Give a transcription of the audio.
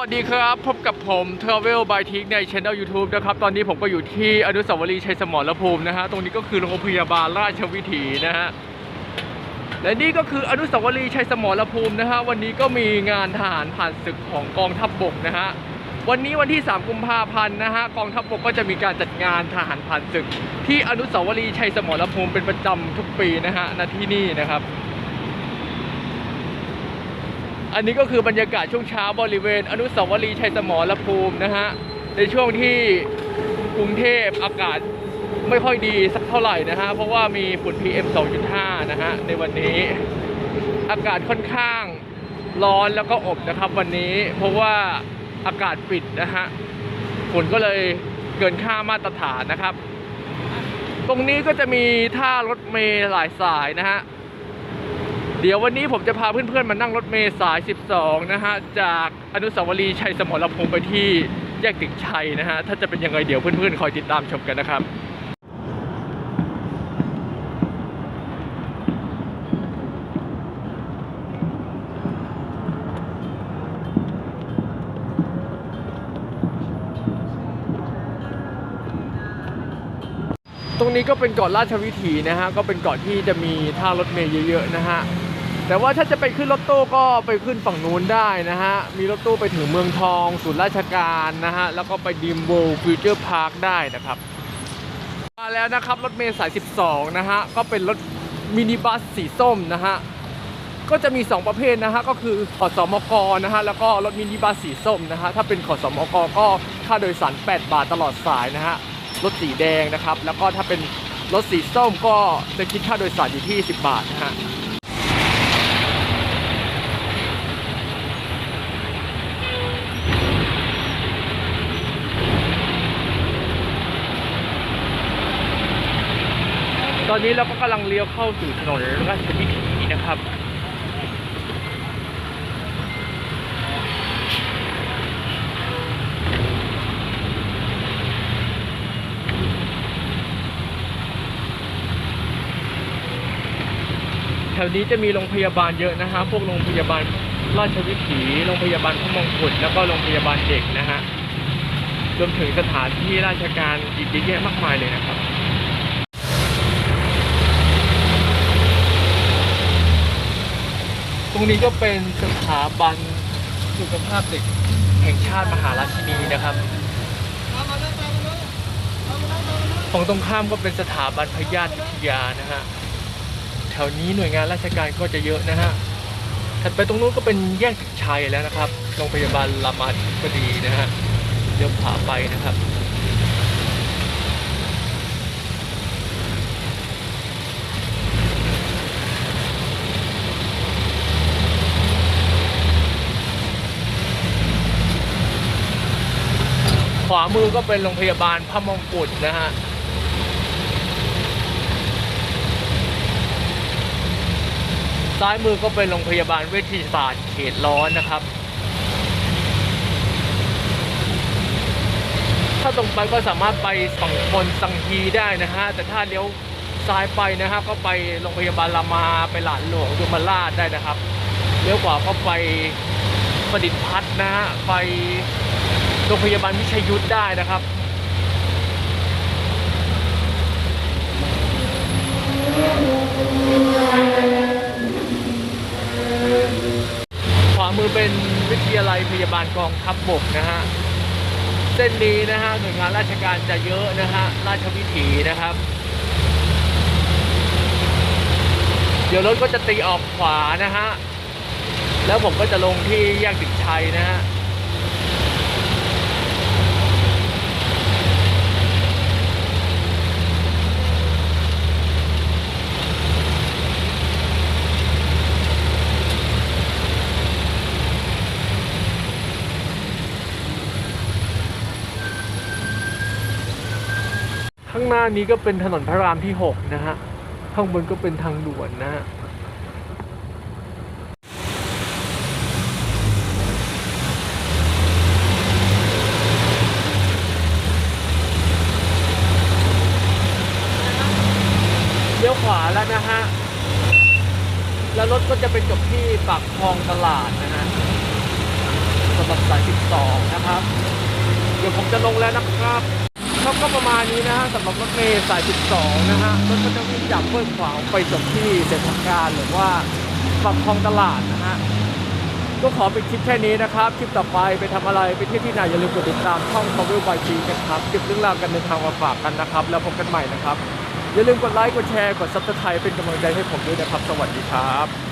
วัสดีครับ พบกับผม Travel by t i k ใน Channel YouTube นะครับ ตอนนี้ผมก็อยู่ที่อนุสาวรีย์ชัยสมรภูมินะฮะ ตรงนี้ก็คือโรงพยาบาลราชวิถีนะฮะ และนี่ก็คืออนุสาวรีย์ชัยสมรภูมินะฮะ วันนี้ก็มีงานทหารผ่านศึกของกองทัพบบกนะฮะ วันนี้วันที่ 3 กุมภาพันธ์นะฮะ กองทัพบบกก็จะมีการจัดงานทหารผ่านศึก ที่อนุสาวรีย์ชัยสมรภูมิเป็นประจำทุกปีนะฮะณที่นี่นะครับ อันนี้ก็คือบรรยากาศช่วงเช้าบริเวณ อนุสาวรีย์ชัยสมรภูมินะฮะในช่วงที่กรุงเทพอากาศไม่ค่อยดีสักเท่าไหร่นะฮะเพราะว่ามีฝุ่น PM 2.5 นะฮะในวันนี้อากาศค่อนข้างร้อนแล้วก็อบนะครับวันนี้เพราะว่าอากาศปิดนะฮะฝุ่นก็เลยเกินค่ามาตรฐานนะครับ ตรงนี้ก็จะมีท่ารถเมล์หลายสายนะฮะ เดี๋ยววันนี้ผมจะพาเพื่อนๆมานั่งรถเมล์สาย 12 นะฮะ จากอนุสาวรีย์ชัยสมรภูมิไปที่แยกตึกชัยนะฮะ ถ้าจะเป็นยังไงเดี๋ยวเพื่อนๆ คอยติดตามชมกันนะครับตรงนี้ก็เป็นเกาะราชวิถีนะฮะ ก็เป็นเกาะที่จะมีท่ารถเมล์เยอะๆนะฮะ แต่ว่าถ้าจะไปขึ้นรถตู้ก็ไปขึ้นฝั่งนู้นได้นะฮะ มีรถตู้ไปถึงเมืองทองศูนย์ราชการนะฮะ แล้วก็ไปดิมโบฟิวเจอร์พาร์คได้นะครับ มาแล้วนะครับ รถเมล์สาย 12 นะฮะ ก็เป็นรถมินิบัสสีส้มนะฮะ ก็จะมี 2 ประเภทนะฮะ ก็คือขอสมกนะฮะ แล้วก็รถมินิบัสสีส้มนะฮะ ถ้าเป็นขอสมกก็ค่าโดยสาร 8 บาทตลอดสายนะฮะ รถสีแดงนะครับ แล้วก็ถ้าเป็นรถสีส้มก็จะคิดค่าโดยสารอยู่ที่ 10 บาทนะฮะ ตอนนี้เราก็กำลังเลี้ยวเข้าสู่ถนนราชวิถีนะครับแถวนี้จะมีโรงพยาบาลเยอะนะฮะ พวกโรงพยาบาลราชวิถี โรงพยาบาลพระมงกุฎ แล้วก็โรงพยาบาลเด็กนะฮะ รวมถึงสถานที่ราชการอีกเยอะแยะมากมายเลยนะครับ รงนี้ก็เป็นสถาบันสุขภาพเด็กแห่งชาติมหาราชินีนะครับฝั่งตรงข้ามก็เป็นสถาบันพยาธิวิทยานะฮะแถวนี้หน่วยงานราชการก็จะเยอะนะฮะถัดไปตรงนู้นก็เป็นแยกตึกชัยแล้วนะครับโรงพยาบาลรามาธิบดีนะฮะเดี๋ยวขวาไปนะครับ ขวามือก็เป็นโรงพยาบาลพระมงกุฎนะฮะซ้ายมือก็เป็นโรงพยาบาลเวชศาสตร์เขตร้อนนะครับ ถ้าตรงไปก็สามารถไปฝั่งคนสังฮีได้นะฮะ แต่ถ้าเลี้ยวซ้ายไปนะฮะก็ไปโรงพยาบาลรามาไปหลานหลวงยมราชได้นะครับ เลี้ยวขวาก็ไปประดิษฐ์พัฒน์นะฮะไป โรงพยาบาลวิชัยยุทธได้นะครับขวามือเป็นวิทยาลัยพยาบาลกองทัพบบกนะฮะเส้นนี้นะฮะหน่วยงานราชการจะเยอะนะฮะราชวิถีนะครับ เดี๋ยวรถก็จะตีออกขวานะฮะแล้วผมก็จะลงที่แยกตึกชัยนะฮะ ข้างหน้านี้ก็เป็นถนนพระรามที่ 6 นะฮะ ข้างบนก็เป็นทางด่วนนะฮะเลี้ยวขวาแล้วนะฮะ แล้วรถก็จะไปจบที่ปากคลองตลาดนะฮะสำหรับสาย 12 นะครับ เดี๋ยวผมจะลงแล้วนะครับ ครับก็ประมาณนี้นะฮะสำหรับรถเมล์สาย 12 นะฮะรถก็จะวิ่งจากเพื่อขวางไปจบที่เด่นทำการหรือว่าปากคลองตลาดนะฮะก็ขอป็นคลิปแค่นี้นะครับ คลิปต่อไปไปทำอะไรไปเที่ยวที่ไหนอย่าลืมกดติดตามช่อง Travel by G กันครับเก็บเรื่องราวการเดินทางมาฝากกันนะครับ แล้วพบกันใหม่นะครับ อย่าลืมกดไลค์กดแชร์กด Subscribe เป็นกำลังใจให้ผมด้วยนะครับ สวัสดีครับ